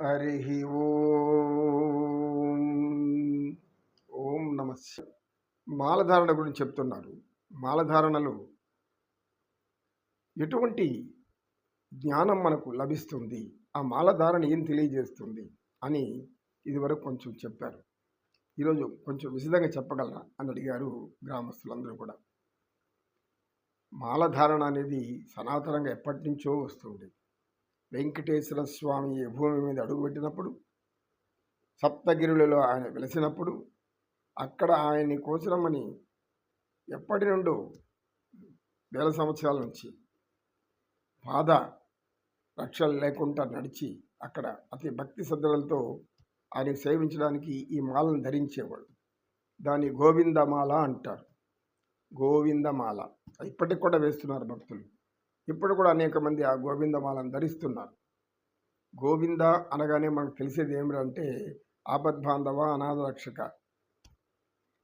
హరి ఓం ఓం నమ మాలధారణ గురించి చెప్తున్నారు. మాలధారణలో ఎటువంటి జ్ఞానం మనకు లభిస్తుంది ఆ మాలధారణ ఏం తెలియజేస్తుంది అని ఇదివరకు కొంచెం చెప్పారు. ఈరోజు కొంచెం విశదంగా చెప్పగలరా అని అడిగారు గ్రామస్తులందరూ కూడా. మాలధారణ అనేది సనాతనంగా ఎప్పటి నుంచో వస్తుంది వెంకటేశ్వర స్వామి ఈ భూమి మీద అడుగుపెట్టినప్పుడు సప్తగిరులలో ఆయన వెలిసినప్పుడు అక్కడ ఆయన్ని కోసరమని ఎప్పటి నుండో వేల సంవత్సరాల నుంచి పాద రక్షలు లేకుండా నడిచి అక్కడ అతి భక్తి శ్రద్ధలతో ఆయన సేవించడానికి ఈ మాలను ధరించేవాడు. దాన్ని గోవిందమాల అంటారు. గోవిందమాల. ఇప్పటికి కూడా వేస్తున్నారు భక్తులు. ఇప్పుడు కూడా అనేక మంది ఆ గోవిందమాలను ధరిస్తున్నారు. గోవింద అనగానే మనకు తెలిసేది ఏమిటంటే ఆపద్బాంధవ అనాథ రక్షక.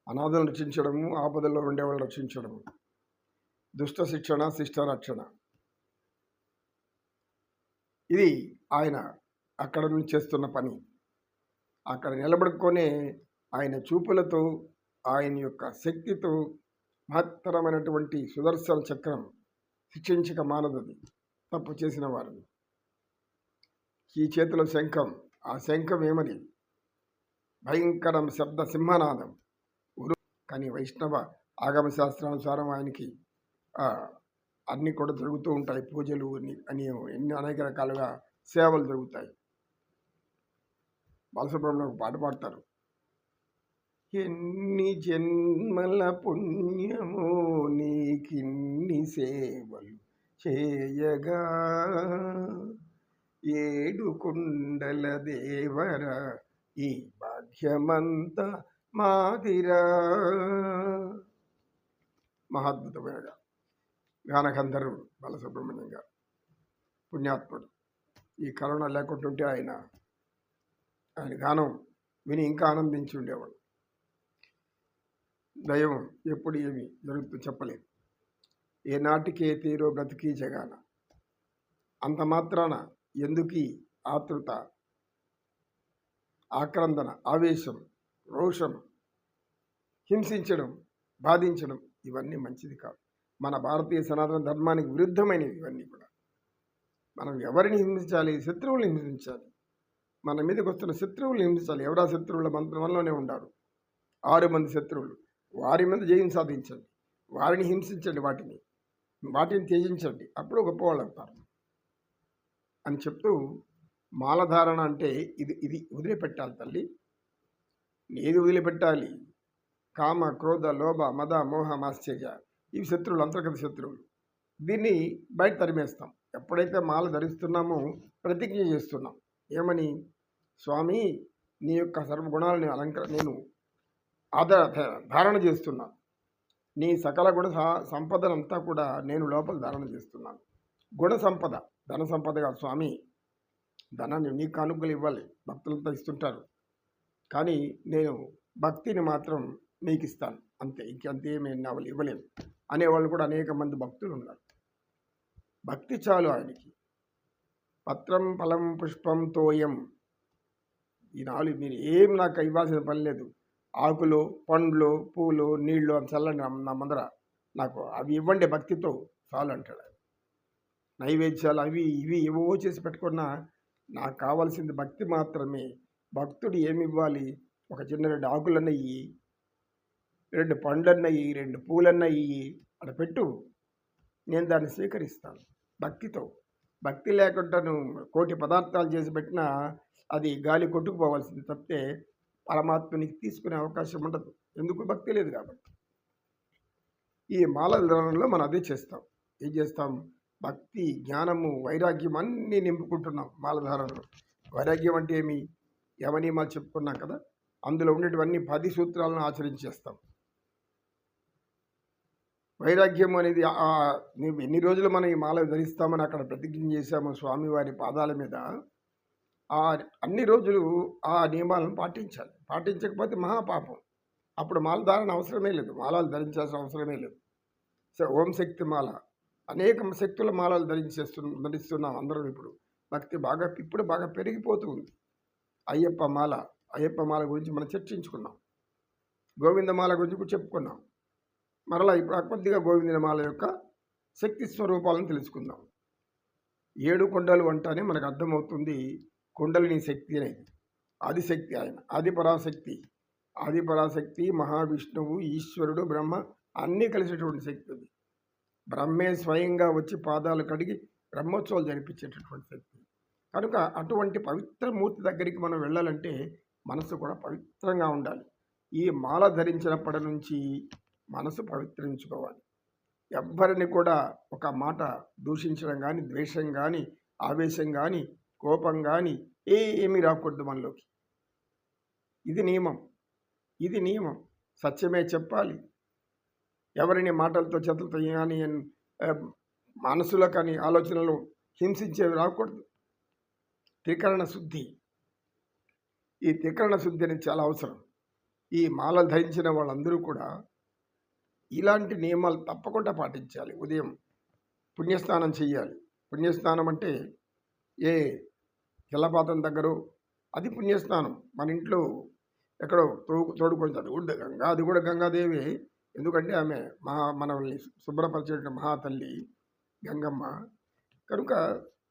అనాథలను రక్షించడము ఆపదల్లో ఉండేవాళ్ళు రక్షించడము. దుష్ట శిక్షణ శిష్ట రక్షణ. ఇది ఆయన అక్కడ నుంచి చేస్తున్న పని. అక్కడ నిలబడుకొనే ఆయన చూపులతో ఆయన యొక్క శక్తితో మహత్తరమైనటువంటి సుదర్శన చక్రం శిక్షించక మానదది. తప్పు చేసిన వారిని. ఈ చేతిలో శంఖం ఆ శంఖం ఏమని భయంకరం శబ్ద సింహనాదం. ఉరు కానీ వైష్ణవ ఆగమ శాస్త్రానుసారం ఆయనకి అన్నీ కూడా జరుగుతూ ఉంటాయి. పూజలు అని అని ఎన్ని అనేక రకాలుగా సేవలు జరుగుతాయి. బాలసుబ్రహ్మణ్యం ఒక పాట పాడతారు. ఎన్ని జన్మల పుణ్యము నీకిన్ని సేవలు చేయగా. ఏడు కుండల దేవర ఈ బాధ్యమంత మాదిరా. మహాద్భుతమైన గానగంధర్వుడు బాలసుబ్రహ్మణ్యం గారు పుణ్యాత్ముడు. ఈ కరోనా లేకుంటుంటే ఆయన ఆయన గానం విని ఇంకా ఆనందించి ఉండేవాడు. దైవం ఎప్పుడు ఏమి జరుగుతూ చెప్పలేదు. ఏ నాటికి ఏ తీరో బ్రతికి జగాన అంత మాత్రాన ఎందుకీ ఆతృత ఆక్రందన ఆవేశం రోషం హింసించడం బాధించడం ఇవన్నీ మంచిది కాదు. మన భారతీయ సనాతన ధర్మానికి విరుద్ధమైనవి ఇవన్నీ కూడా. మనం ఎవరిని హింసించాలి? శత్రువులను హింసించాలి. మన మీదకి వస్తున్న శత్రువులను హింసించాలి. ఎవరా శత్రువుల మంత్రం వల్లనే ఉండారు ఆరు మంది శత్రువులు. వారి మీద జయం సాధించండి. వారిని హింసించండి వాటిని. వాటిని త్యజించండి. అప్పుడు గొప్పవాళ్ళు అవుతారు. అని చెప్తూ మాలధారణ అంటే ఇది ఇది వదిలిపెట్టాలి తల్లి. ఏది వదిలిపెట్టాలి? కామ క్రోధ లోభ మద మోహ మాశ్చర్య ఇవి శత్రువులు అంతర్గత శత్రువులు. దీన్ని బయట తరిమేస్తాం. ఎప్పుడైతే మాల ధరిస్తున్నామో ప్రతిజ్ఞ చేస్తున్నాం. ఏమని? స్వామి నీ యొక్క సర్వగుణాలని అలంకర నేను ఆధార ధారణ చేస్తున్నాను నీ సకల గుణ సంపదనంతా కూడా నేను లోపల ధారణ చేస్తున్నాను. గుణ సంపద ధన సంపద కాదు స్వామి. ధనాన్ని నీకు కానుకలు ఇవ్వాలి. భక్తులంతా ఇస్తుంటారు. కానీ నేను భక్తిని మాత్రం నీకు ఇస్తాను. అంతే ఇంకంతేమీ నావలు ఇవ్వలేను. అనేవాళ్ళు కూడా అనేక మంది భక్తులు ఉన్నారు. భక్తి చాలు ఆయనకి. పత్రం ఫలం పుష్పం తోయం. ఈ నాలుగు మీరు ఏం నాకు ఇవ్వాల్సిన పని లేదు. ఆకులు పండ్లు పూలు నీళ్ళు అని చల్లండి నా- ముందర నాకు అవి ఇవ్వండి భక్తితో చాలు అంటాడు. నైవేద్యాలు అవి ఇవి ఏవో చేసి పెట్టుకున్నా నాకు కావాల్సింది భక్తి మాత్రమే. భక్తుడు ఏమి ఇవ్వాలి? ఒక చిన్న రెండు ఆకులన్నయ్యి రెండు పండ్లన్నయ్యి రెండు పూలన్నయ్యి అక్కడ పెట్టు. నేను దాన్ని స్వీకరిస్తాను భక్తితో. భక్తి లేకుండా నువ్వు కోటి పదార్థాలు చేసి పెట్టినా అది గాలి కొట్టుకుపోవాల్సింది తప్పితే పరమాత్మనికి తీసుకునే అవకాశం ఉండదు. ఎందుకు? భక్తి లేదు కాబట్టి. ఈ మాల ధరణలో మనం అదే చేస్తాం. ఏం చేస్తాం? భక్తి జ్ఞానము వైరాగ్యం అన్నీ నింపుకుంటున్నాం మాలధారణలో వైరాగ్యం అంటే ఏమి? యమనియమాలు చెప్పుకున్నాం కదా? అందులో ఉండేటివన్నీ పది సూత్రాలను ఆచరించేస్తాం వైరాగ్యం అనేది ఎన్ని రోజులు మనం ఈ మాల ధరిస్తామని అక్కడ ప్రతిజ్ఞ చేశాము స్వామివారి పాదాల మీద. ఆ అన్ని రోజులు ఆ నియమాలను పాటించాలి. పాటించకపోతే మహాపాపం. అప్పుడు మాల ధారణ అవసరమే లేదు. మాలలు ధరించాల్సిన అవసరమే లేదు. సో ఓం శక్తి మాల. అనేక శక్తుల మాలలు ధరించేస్తు ధరిస్తున్నాం అందరం ఇప్పుడు. భక్తి బాగా ఇప్పుడు బాగా పెరిగిపోతూ ఉంది. అయ్యప్ప మాల. అయ్యప్ప మాల గురించి మనం చర్చించుకున్నాం. గోవిందమాల గురించి కూడా చెప్పుకున్నాం. మరలా ఇప్పుడు కొద్దిగా గోవిందమాల యొక్క శక్తి స్వరూపాలను తెలుసుకుందాం. ఏడు కొండలు అంటానే మనకు అర్థమవుతుంది. కుండలిని శక్తి అనేది ఆదిశక్తి ఆయన ఆదిపరాశక్తి ఆదిపరాశక్తి మహావిష్ణువు ఈశ్వరుడు బ్రహ్మ అన్నీ కలిసేటువంటి శక్తి అది. బ్రహ్మే స్వయంగా వచ్చి పాదాలు కడిగి బ్రహ్మోత్సవాలు జరిపించేటటువంటి శక్తి. కనుక అటువంటి పవిత్ర మూర్తి దగ్గరికి మనం వెళ్ళాలంటే మనసు కూడా పవిత్రంగా ఉండాలి. ఈ మాల ధరించినప్పటి నుంచి మనసు పవిత్రించుకోవాలి. ఎవ్వరిని కూడా ఒక మాట దూషించడం కానీ ద్వేషం కానీ ఆవేశం కానీ కోపం కానీ ఏమీ రాకూడదు మనలోకి. ఇది నియమం. ఇది నియమం. సత్యమే చెప్పాలి. ఎవరిని మాటలతో చేతులతో కానీ మనసులో కానీ ఆలోచనలు హింసించేవి రాకూడదు. త్రికరణ శుద్ధి. ఈ త్రికరణ శుద్ధి అనేది చాలా అవసరం. ఈ మాల ధరించిన వాళ్ళందరూ కూడా ఇలాంటి నియమాలు తప్పకుండా పాటించాలి. ఉదయం పుణ్యస్నానం చేయాలి పుణ్యస్నానం అంటే ఏ జలపాతం దగ్గర అది పుణ్యస్నానం. మన ఇంట్లో ఎక్కడో తోడు తోడుకొని చదువు గంగా అది కూడా గంగాదేవి. ఎందుకంటే ఆమె మహా మనల్ని శుభ్రపరిచే మహాతల్లి గంగమ్మ. కనుక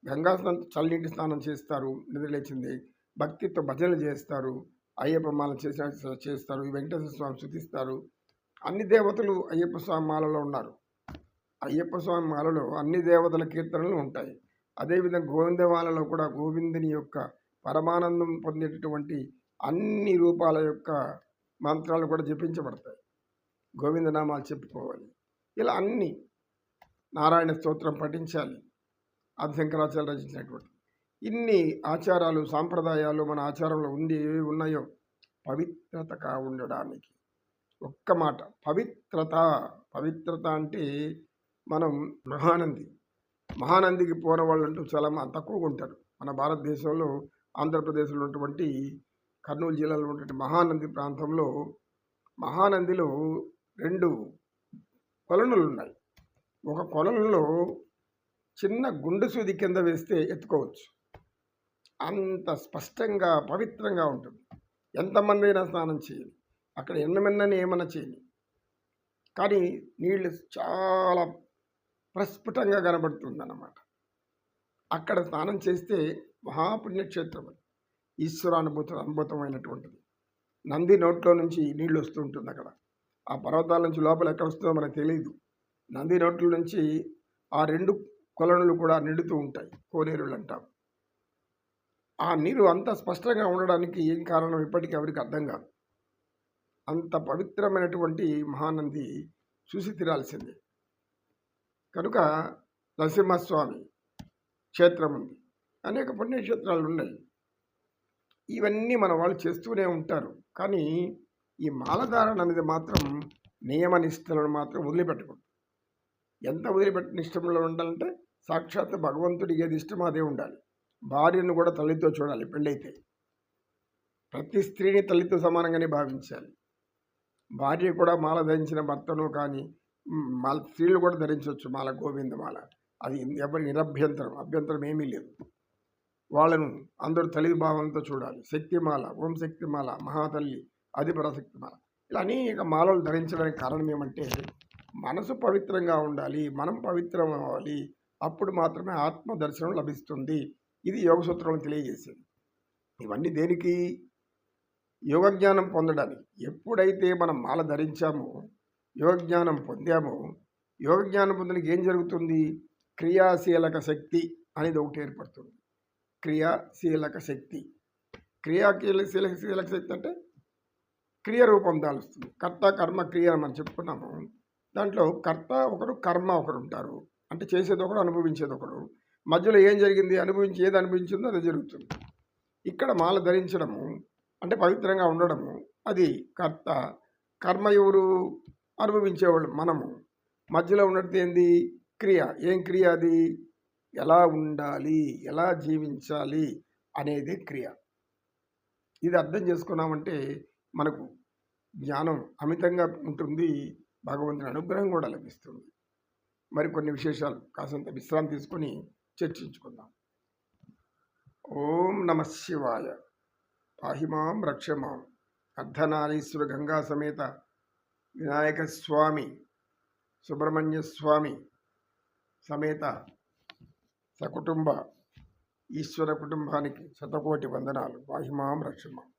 గంగా స్నానం చల్లనీటి స్నానం చేస్తారు నిద్రలేచింది భక్తితో భజనలు చేస్తారు అయ్యప్ప మాల చేసిన చేస్తారు వెంకటేశ్వర స్వామి శుతిస్తారు అన్ని దేవతలు అయ్యప్ప స్వామి మాలలో ఉన్నారు. అయ్యప్ప స్వామి మాలలో అన్ని దేవతల కీర్తనలు ఉంటాయి. అదేవిధంగా గోవిందమాలలో కూడా గోవిందుని యొక్క పరమానందం పొందేటటువంటి అన్ని రూపాల యొక్క మంత్రాలు కూడా జపించబడతాయి. గోవిందనామాలు చెప్పుకోవాలి. ఇలా అన్ని నారాయణ స్తోత్రం పఠించాలి. అది శంకరాచార్య రచించినటువంటి ఇన్ని ఆచారాలు సాంప్రదాయాలు మన ఆచారంలో ఉంది ఏవి ఉన్నాయో పవిత్రతగా ఉండడానికి. ఒక్క మాట పవిత్రత. పవిత్రత అంటే మనం మహానంది. మహానందికి పోన వాళ్ళు అంటూ చాలా తక్కువగా ఉంటారు. మన భారతదేశంలో ఆంధ్రప్రదేశ్లో ఉన్నటువంటి కర్నూలు జిల్లాలో ఉన్నటువంటి మహానంది ప్రాంతంలో మహానందిలో రెండు కొలనులు ఉన్నాయి ఒక కొలనులో చిన్న గుండు సూది కింద వేస్తే ఎత్తుకోవచ్చు. అంత స్పష్టంగా పవిత్రంగా ఉంటుంది. ఎంతమంది అయినా స్నానం చేయాలి. అక్కడ ఎన్నమెన్నని ఏమైనా చేయాలి. కానీ నీళ్ళు చాలా ప్రస్ఫుటంగా కనబడుతుందన్నమాట. అక్కడ స్నానం చేస్తే మహాపుణ్యక్షేత్రం ఈశ్వరానుభూతి అనుభూతమైనటువంటిది. నంది నోట్లో నుంచి నీళ్ళు వస్తూ ఉంటుంది అక్కడ. ఆ పర్వతాల నుంచి లోపల ఎక్కడ వస్తుందో మనకు తెలియదు నంది నోట్ల నుంచి ఆ రెండు కొలనులు కూడా నిండుతూ ఉంటాయి. కోనేరులు అంటాం ఆ నీరు అంత స్పష్టంగా ఉండడానికి ఏం కారణం ఇప్పటికీ ఎవరికి అర్థం కాదు. అంత పవిత్రమైనటువంటి మహానంది చూసి తీరాల్సిందే. కనుక నరసింహస్వామి క్షేత్రం ఉంది. అనేక పుణ్యక్షేత్రాలు ఉన్నాయి. ఇవన్నీ మన వాళ్ళు చేస్తూనే ఉంటారు. కానీ ఈ మాలధారణ అనేది మాత్రం నియమ నిష్టలను మాత్రం వదిలిపెట్టకూడదు. ఎంత వదిలిపెట్టిన ఇష్టంలో ఉండాలంటే సాక్షాత్ భగవంతుడి ఏది ఇష్టమో అదే ఉండాలి. భార్యను కూడా తల్లితో చూడాలి పెళ్ళైతే. ప్రతి స్త్రీని తల్లితో సమానంగానే భావించాలి. భార్య కూడా మాల ధరించిన భర్తను కానీ మాల స్త్రీలు కూడా ధరించవచ్చు మాల గోవిందమాల అది ఎవరి నిరభ్యంతరం అభ్యంతరం ఏమీ లేదు. వాళ్ళను అందరూ తల్లి భావంతో చూడాలి. శక్తిమాల ఓం శక్తిమాల మహాతల్లి అది పరశక్తిమాల ఇలా అనేక మాలలు ధరించడానికి కారణం ఏమంటే మనసు పవిత్రంగా ఉండాలి మనం పవిత్రం అవ్వాలి అప్పుడు మాత్రమే ఆత్మ దర్శనం లభిస్తుంది. ఇది యోగ సూత్రం తెలియజేసేది. ఇవన్నీ దేనికి? యోగజ్ఞానం పొందడానికి. ఎప్పుడైతే మనం మాల ధరించామో యోగజ్ఞానం పొందామో. యోగజ్ఞానం పొందడానికి ఏం జరుగుతుంది? క్రియాశీలక శక్తి అనేది ఒకటి ఏర్పడుతుంది. క్రియాశీలక శక్తి. క్రియాశీలక శీలక శక్తి అంటే క్రియ రూపం దాలుస్తుంది. కర్త కర్మ క్రియ అని మనం చెప్పుకున్నాము. దాంట్లో కర్త ఒకరు కర్మ ఒకరు ఉంటారు. అంటే చేసేది ఒకడు అనుభవించేది ఒకడు. మధ్యలో ఏం జరిగింది? అనుభవించి ఏది అనుభవించిందో అది జరుగుతుంది. ఇక్కడ మాల ధరించడము అంటే పవిత్రంగా ఉండడము అది కర్త. కర్మ ఎవరు? అనుభవించేవాళ్ళు మనము. మధ్యలో ఉన్నట్టు ఏంది? క్రియ. ఏం క్రియ అది? ఎలా ఉండాలి? ఎలా జీవించాలి? అనేది క్రియ. ఇది అర్థం చేసుకున్నామంటే మనకు జ్ఞానం అమితంగా ఉంటుంది. భగవంతుని అనుగ్రహం కూడా లభిస్తుంది. మరికొన్ని విశేషాలు కాసంత విశ్రాంతి తీసుకొని చర్చించుకుందాం. ఓం నమ శివాయ. పాహిమాం రక్షమాం అర్ధనారీశ్వర గంగా సమేత వినాయక స్వామి సుబ్రహ్మణ్య స్వామి సమేత సకుటుంబ ఈశ్వర కుటుంబానికి శతకోటి వందనాలు. వాహిమాం రక్షమాం.